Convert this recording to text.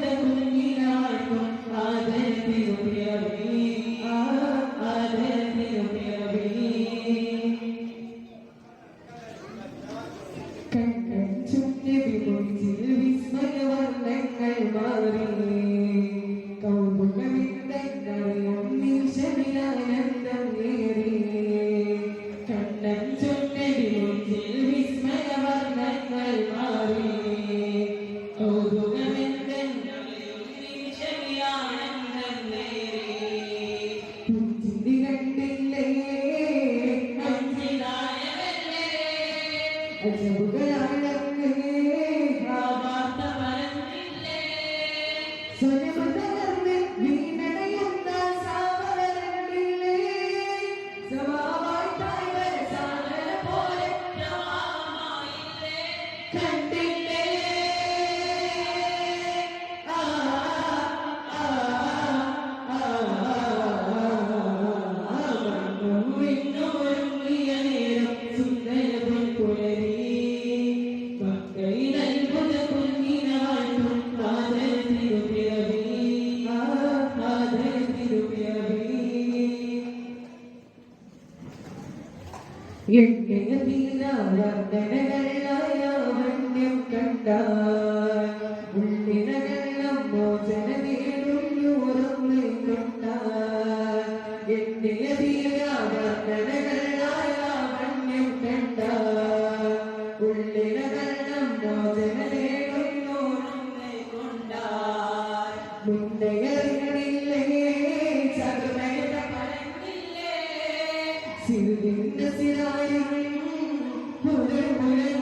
Gracias. Come on. கண்டார் உள்ளினகள் സിരുവിന്റെ സിരായി പുലർ പുലർ